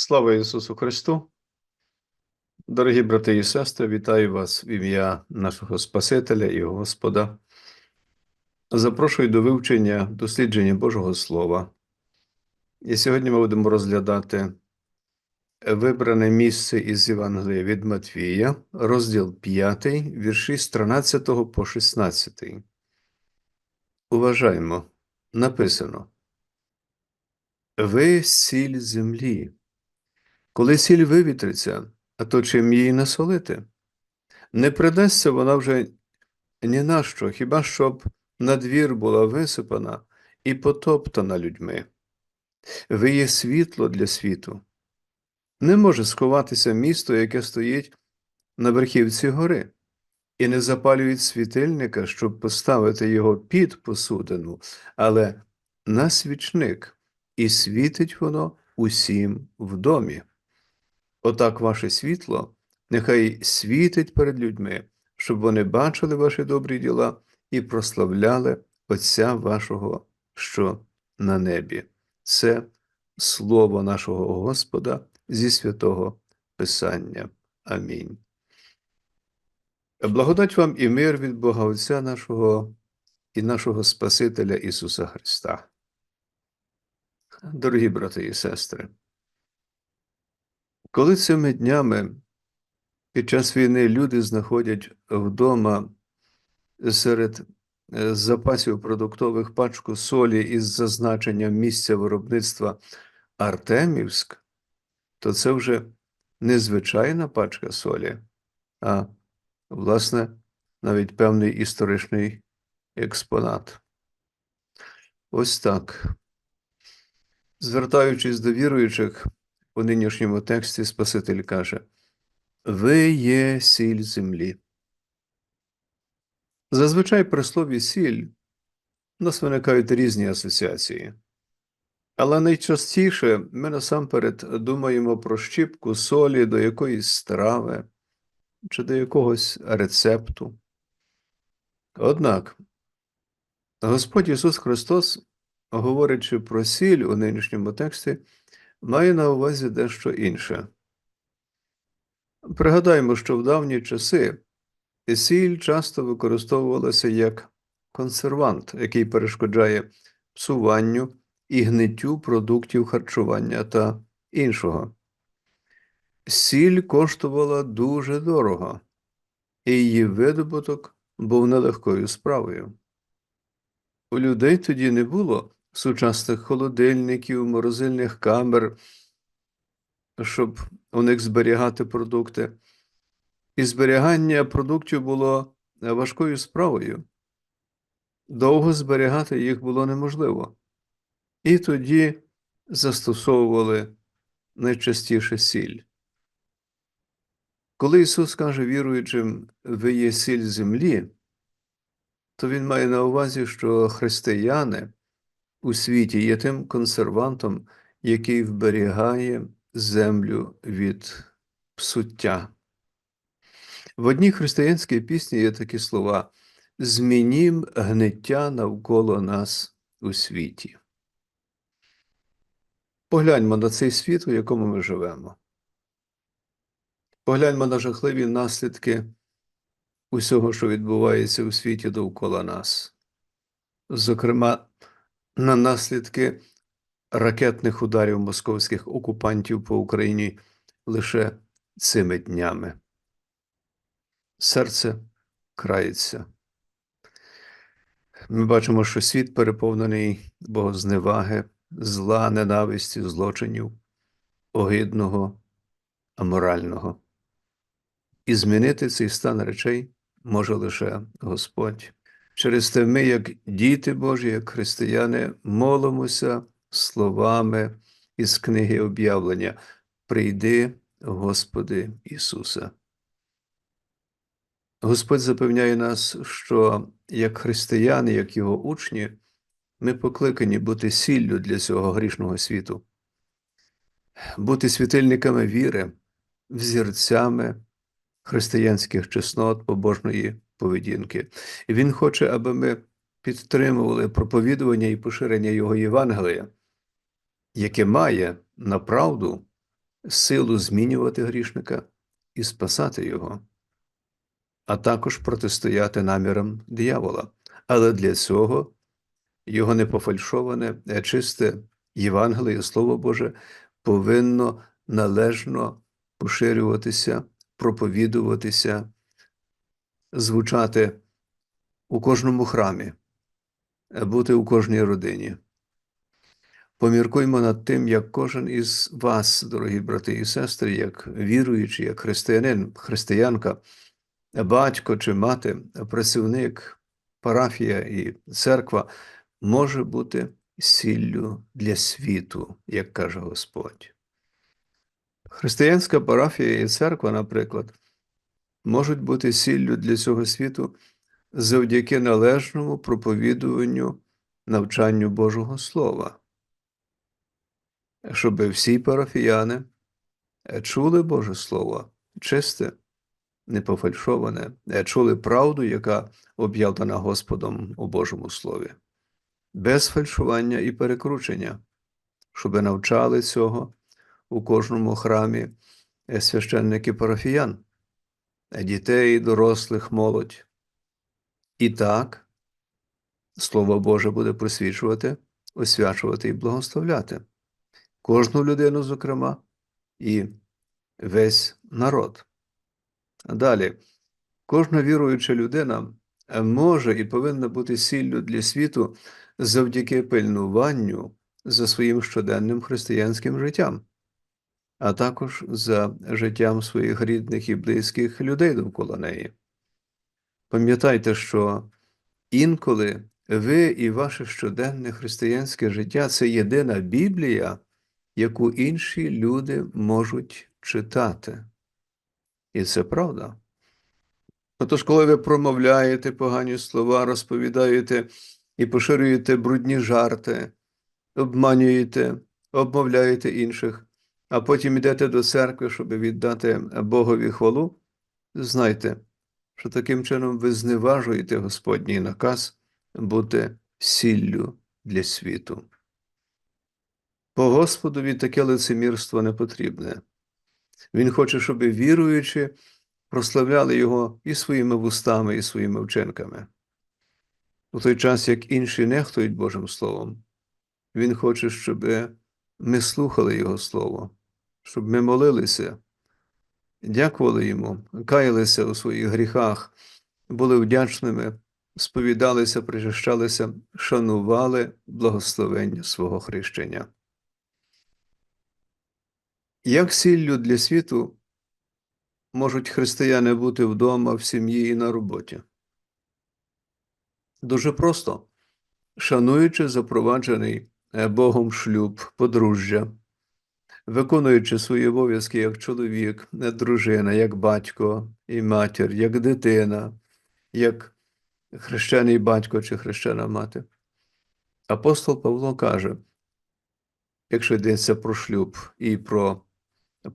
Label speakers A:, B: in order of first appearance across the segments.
A: Слава Ісусу Христу! Дорогі брати і сестри, вітаю вас в ім'я нашого Спасителя і Господа. Запрошую до вивчення дослідження Божого Слова. І сьогодні ми будемо розглядати вибране місце із Євангелія від Матвія, розділ 5, вірші з 13 по 16. Уважаємо, написано: Ви сіль землі. Коли сіль вивітриться, а то чим її насолити? Не придасться вона вже ні на що, хіба щоб на двір була висипана і потоптана людьми. Ви є світло для світу. Не може сховатися місто, яке стоїть на верхівці гори, і не запалюють світильника, щоб поставити його під посудину, але на свічник, і світить воно усім в домі. Отак ваше світло нехай світить перед людьми, щоб вони бачили ваші добрі діла і прославляли Отця вашого, що на небі. Це слово нашого Господа зі святого Писання. Амінь. Благодать вам і мир від Бога Отця нашого і нашого Спасителя Ісуса Христа. Дорогі брати і сестри, коли цими днями під час війни люди знаходять вдома серед е, запасів продуктових пачку солі із зазначенням місця виробництва Артемівськ, то це вже не звичайна пачка солі, а, власне, навіть певний історичний експонат. Ось так. Звертаючись до віруючих, у нинішньому тексті Спаситель каже: Ви є сіль землі. Зазвичай при слові сіль у нас виникають різні асоціації. Але найчастіше ми насамперед думаємо про щіпку солі до якоїсь страви чи до якогось рецепту. Однак Господь Ісус Христос, говорячи про сіль у нинішньому тексті, має на увазі дещо інше. Пригадаємо, що в давні часи сіль часто використовувалася як консервант, який перешкоджає псуванню і гниттю продуктів харчування та іншого. Сіль коштувала дуже дорого, і її видобуток був нелегкою справою. У людей тоді не було сучасних холодильників, морозильних камер, щоб у них зберігати продукти. І зберігання продуктів було важкою справою. Довго зберігати їх було неможливо. І тоді застосовували найчастіше сіль. Коли Ісус каже віруючим, ви є сіль землі, то Він має на увазі, що християни у світі є тим консервантом, який вберігає землю від псуття. В одній християнській пісні є такі слова: Змінім гниття навколо нас у світі. Погляньмо на цей світ, у якому ми живемо. Погляньмо на жахливі наслідки усього, що відбувається у світі довкола нас. Зокрема, на наслідки ракетних ударів московських окупантів по Україні лише цими днями. Серце крається. Ми бачимо, що світ переповнений богозневаги, зла, ненависті, злочинів, огидного, аморального. І змінити цей стан речей може лише Господь. Через те ми, як діти Божі, як християни, молимося словами із книги об'явлення Прийди, Господи Ісусе. Господь запевняє нас, що як християни, як Його учні, ми покликані бути сіллю для цього грішного світу, бути світильниками віри, взірцями християнських чеснот, побожної поведінки. Він хоче, аби ми підтримували проповідування і поширення Його Євангелія, яке має направду силу змінювати грішника і спасати його, а також протистояти намірам диявола. Але для цього його непофальшоване, а чисте Євангеліє, Слово Боже, повинно належно поширюватися, проповідуватися, звучати у кожному храмі, бути у кожній родині. Поміркуймо над тим, як кожен із вас, дорогі брати і сестри, як віруючий, як християнин, християнка, батько чи мати, працівник, парафія і церква може бути сіллю для світу, як каже Господь. Християнська парафія і церква, наприклад, можуть бути сіллю для цього світу завдяки належному проповідуванню навчанню Божого Слова, щоб всі парафіяни чули Боже Слово чисте, непофальшоване, чули правду, яка об'явлена Господом у Божому Слові, без фальшування і перекручення, щоб навчали цього у кожному храмі священники парафіян, дітей, дорослих, молодь. І так, Слово Боже буде просвічувати, освячувати і благословляти кожну людину, зокрема, і весь народ. Далі, кожна віруюча людина може і повинна бути сіллю для світу завдяки пильнуванню за своїм щоденним християнським життям, а також за життям своїх рідних і близьких людей довкола неї. Пам'ятайте, що інколи ви і ваше щоденне християнське життя це єдина Біблія, яку інші люди можуть читати. І це правда. Отож, коли ви промовляєте погані слова, розповідаєте і поширюєте брудні жарти, обманюєте, обмовляєте інших, а потім йдете до церкви, щоб віддати Богові хвалу, знайте, що таким чином ви зневажуєте Господній наказ бути сіллю для світу. По Господові таке лицемірство не потрібне. Він хоче, щоб віруючи, прославляли Його і своїми вустами, і своїми вчинками. У той час, як інші нехтують Божим Словом, Він хоче, щоб ми слухали Його Слово, щоб ми молилися, дякували Йому, каялися у своїх гріхах, були вдячними, сповідалися, причащалися, шанували благословення свого хрещення. Як сіллю для світу можуть християни бути вдома, в сім'ї і на роботі? Дуже просто, шануючи запроваджений Богом шлюб, подружжя, виконуючи свої обов'язки як чоловік, дружина, як батько і матір, як дитина, як хрещений батько чи хрещена мати. Апостол Павло каже, якщо йдеться про шлюб і про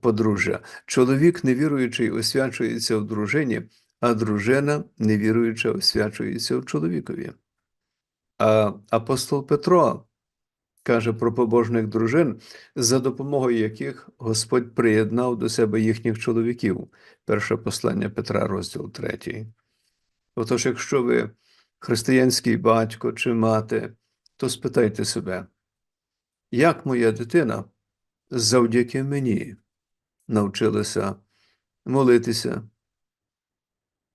A: подружжя, чоловік невіруючий освячується в дружині, а дружина невіруюча освячується в чоловікові. А апостол Петро каже про побожних дружин, за допомогою яких Господь приєднав до себе їхніх чоловіків. Перше послання Петра, розділ 3. Отож, якщо ви християнський батько чи мати, то спитайте себе, як моя дитина завдяки мені навчилася молитися,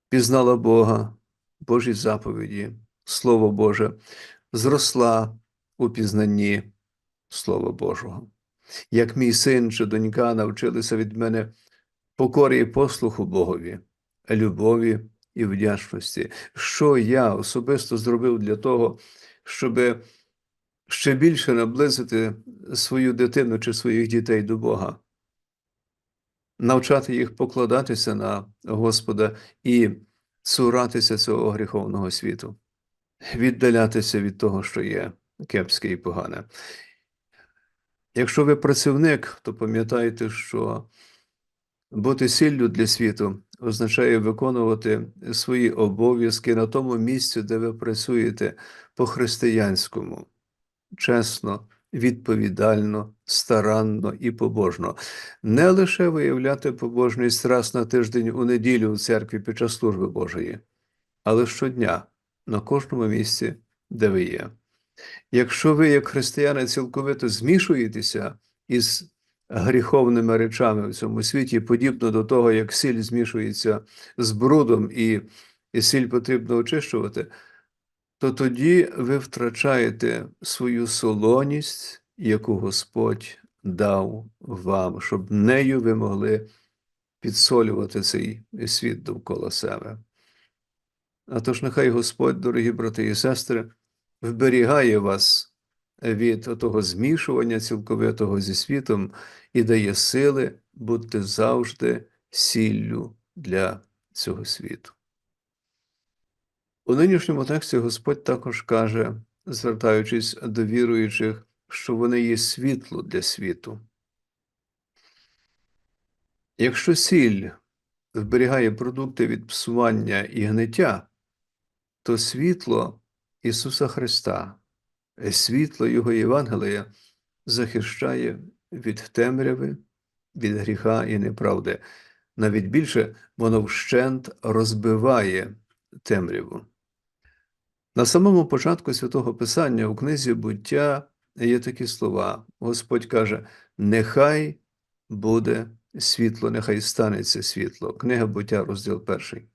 A: пізнала Бога, Божі заповіді, Слово Боже, зросла у пізнанні Слова Божого. Як мій син чи донька навчилися від мене покорі і послуху Богові, любові і вдячності, що я особисто зробив для того, щоб ще більше наблизити свою дитину чи своїх дітей до Бога, навчати їх покладатися на Господа і цуратися цього гріховного світу, віддалятися від того, що є кепське і погане. Якщо ви працівник, то пам'ятайте, що бути сіллю для світу означає виконувати свої обов'язки на тому місці, де ви працюєте по-християнському, чесно, відповідально, старанно і побожно, не лише виявляти побожність раз на тиждень у неділю у церкві під час служби Божої, але щодня на кожному місці, де ви є. Якщо ви, як християни, цілковито змішуєтеся із гріховними речами в цьому світі, подібно до того, як сіль змішується з брудом і, і сіль потрібно очищувати, то тоді ви втрачаєте свою солоність, яку Господь дав вам, щоб нею ви могли підсолювати цей світ довкола себе. А тож нехай Господь, дорогі брати і сестри, вберігає вас від того змішування цілковитого зі світом і дає сили бути завжди сіллю для цього світу. У нинішньому тексті Господь також каже, звертаючись до віруючих, що вони є світло для світу. Якщо сіль вберігає продукти від псування і гниття, то світло Ісуса Христа, світло Його Євангелія захищає від темряви, від гріха і неправди. Навіть більше воно вщент розбиває темряву. На самому початку святого Писання у книзі буття є такі слова. Господь каже: Нехай буде світло, нехай станеться світло. Книга буття, розділ перший.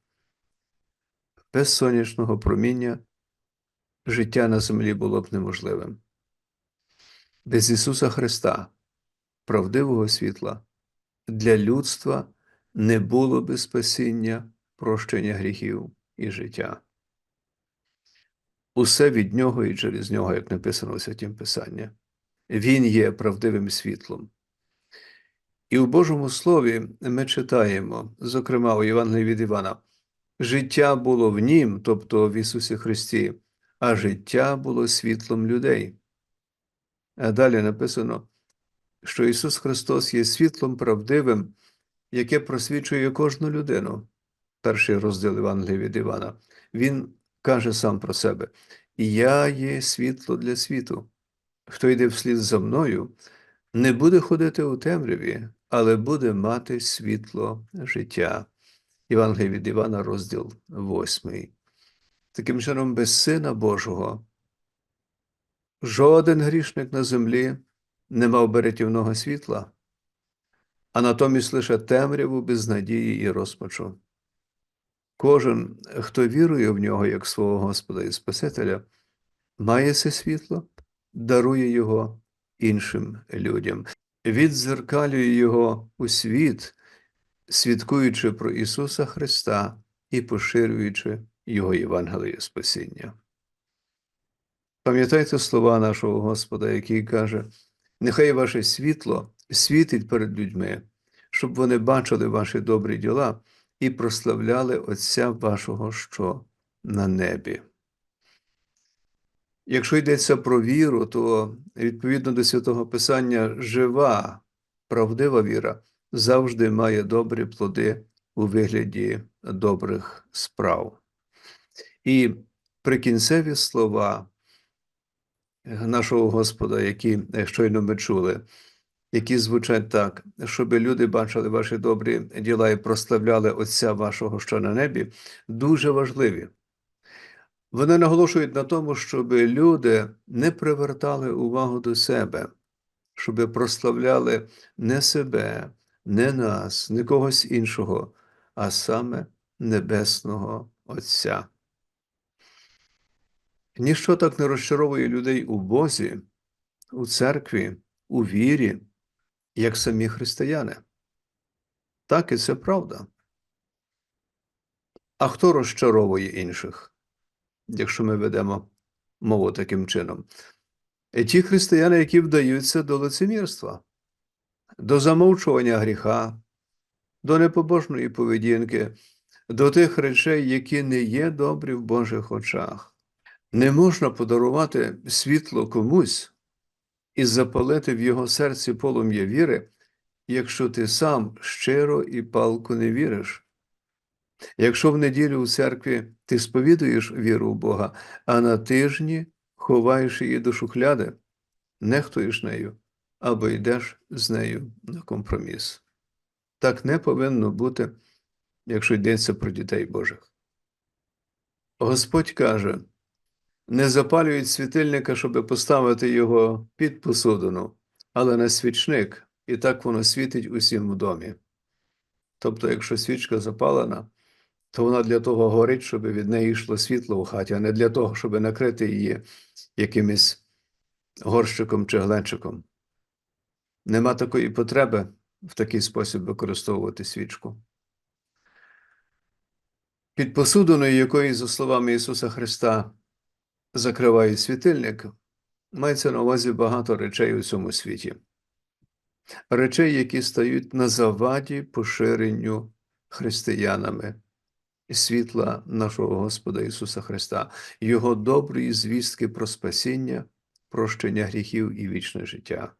A: Без сонячного проміння життя на землі було б неможливим. Без Ісуса Христа, правдивого світла, для людства не було би спасіння, прощення гріхів і життя. Усе від Нього і через Нього, як написано у Святім Писанні. Він є правдивим світлом. І у Божому Слові ми читаємо, зокрема у Євангелії від Івана, життя було в Нім, тобто в Ісусі Христі, а життя було світлом людей. А далі написано, що Ісус Христос є світлом правдивим, яке просвічує кожну людину. Перший розділ Євангелія від Івана. Він каже сам про себе: Я є світло для світу. Хто йде вслід за мною, не буде ходити у темряві, але буде мати світло життя. Євангелія від Івана, розділ 8. Таким чином, без Сина Божого, жоден грішник на землі не мав би рятівного світла, а натомість лише темряву без надії і розпачу. Кожен, хто вірує в нього як свого Господа і Спасителя, має це світло, дарує його іншим людям, віддзеркалює його у світ, свідкуючи про Ісуса Христа і поширюючи Його Євангеліє Спасіння. Пам'ятайте слова нашого Господа, який каже: Нехай ваше світло світить перед людьми, щоб вони бачили ваші добрі діла і прославляли Отця вашого, що на небі. Якщо йдеться про віру, то відповідно до святого Писання жива, правдива віра завжди має добрі плоди у вигляді добрих справ. І прикінцеві слова нашого Господа, які щойно ми чули, які звучать так, щоб люди бачили ваші добрі діла і прославляли Отця вашого, що на небі, дуже важливі. Вони наголошують на тому, щоб люди не привертали увагу до себе, щоб прославляли не себе, не нас, не когось іншого, а саме Небесного Отця. Ніщо так не розчаровує людей у Бозі, у церкві, у вірі, як самі християни. Так і це правда. А хто розчаровує інших, якщо ми ведемо мову таким чином? І ті християни, які вдаються до лицемірства, до замовчування гріха, до непобожної поведінки, до тих речей, які не є добрі в Божих очах. Не можна подарувати світло комусь і запалити в його серці полум'я віри, якщо ти сам щиро і палко не віриш. Якщо в неділю у церкві ти сповідуєш віру в Бога, а на тижні ховаєш її до шухляди, нехтуєш нею або йдеш з нею на компроміс. Так не повинно бути, якщо йдеться про дітей Божих. Господь каже: не запалюють світильника, щоб поставити його під посудину, але на свічник, і так воно світить усім в домі. Тобто, якщо свічка запалена, то вона для того горить, щоб від неї йшло світло у хаті, а не для того, щоб накрити її якимось горщиком чи глечиком. Нема такої потреби в такий спосіб використовувати свічку. Під посудиною, якої, за словами Ісуса Христа, закриває світильник, мається на увазі багато речей у цьому світі. Речей, які стають на заваді поширенню християнами світла нашого Господа Ісуса Христа, Його доброї звістки про спасіння, прощення гріхів і вічне життя.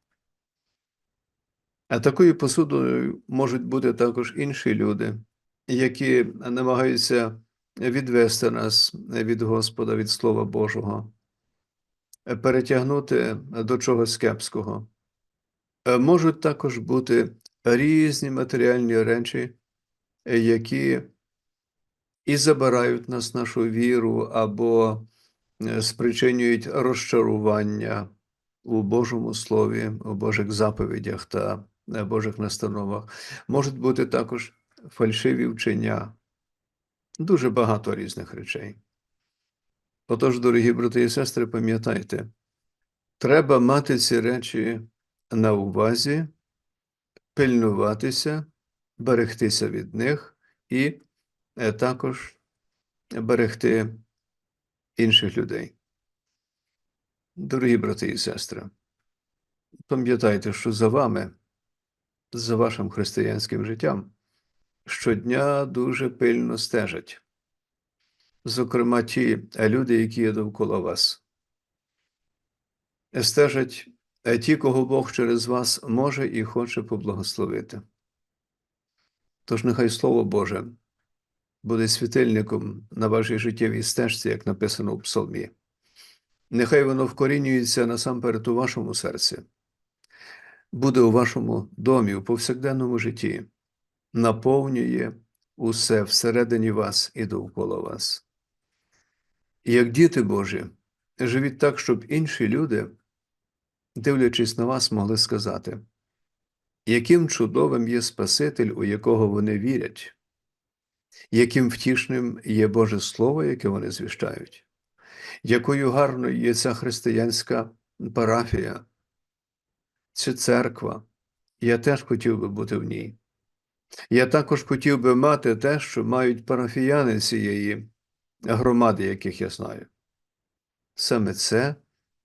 A: А такою посудою можуть бути також інші люди, які намагаються відвести нас від Господа, від Слова Божого, перетягнути до чогось кепського. Можуть також бути різні матеріальні речі, які і забирають нас нашу віру або спричинюють розчарування у Божому Слові, у Божих заповідях та Божих настановах. Можуть бути також фальшиві вчення, дуже багато різних речей. Отож, дорогі брати і сестри, пам'ятайте, треба мати ці речі на увазі, пильнуватися, берегтися від них і е, також берегти інших людей. Дорогі брати і сестри, пам'ятайте, що за вами, за вашим християнським життям, щодня дуже пильно стежать. Зокрема, ті люди, які є довкола вас. Стежать ті, кого Бог через вас може і хоче поблагословити. Тож нехай Слово Боже буде світильником на вашій життєвій стежці, як написано у Псалмі. Нехай воно вкорінюється насамперед у вашому серці, буде у вашому домі, у повсякденному житті, наповнює усе всередині вас і довкола вас. Як діти Божі, живіть так, щоб інші люди, дивлячись на вас, могли сказати, яким чудовим є Спаситель, у якого вони вірять, яким втішним є Боже Слово, яке вони звіщають, якою гарною є ця християнська парафія, ця церква. Я теж хотів би бути в ній. Я також хотів би мати те, що мають парафіяни цієї громади, яких я знаю. Саме це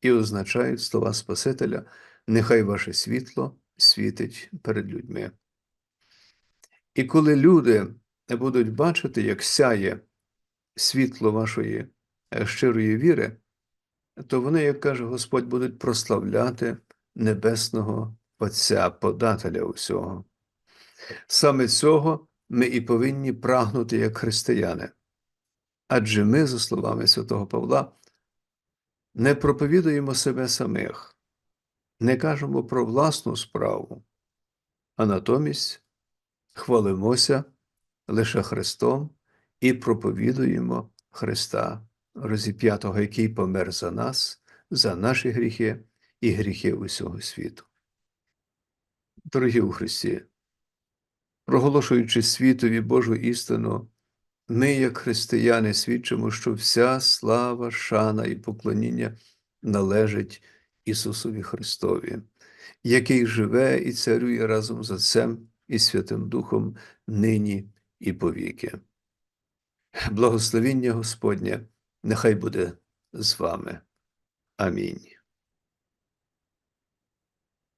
A: і означають слова Спасителя, нехай ваше світло світить перед людьми. І коли люди будуть бачити, як сяє світло вашої е, щирої віри, то вони, як каже Господь, будуть прославляти Небесного Отця, подателя усього. Саме цього ми і повинні прагнути як християни. Адже ми, за словами святого Павла, не проповідуємо себе самих, не кажемо про власну справу, а натомість хвалимося лише Христом і проповідуємо Христа, розіп'ятого, який помер за нас, за наші гріхи і гріхи усього світу. Дорогі у Христі, проголошуючи світові Божу істину, ми, як християни, свідчимо, що вся слава, шана і поклоніння належить Ісусові Христові, який живе і царює разом з Отцем і Святим Духом нині і повіки. Благословіння Господнє нехай буде з вами. Амінь.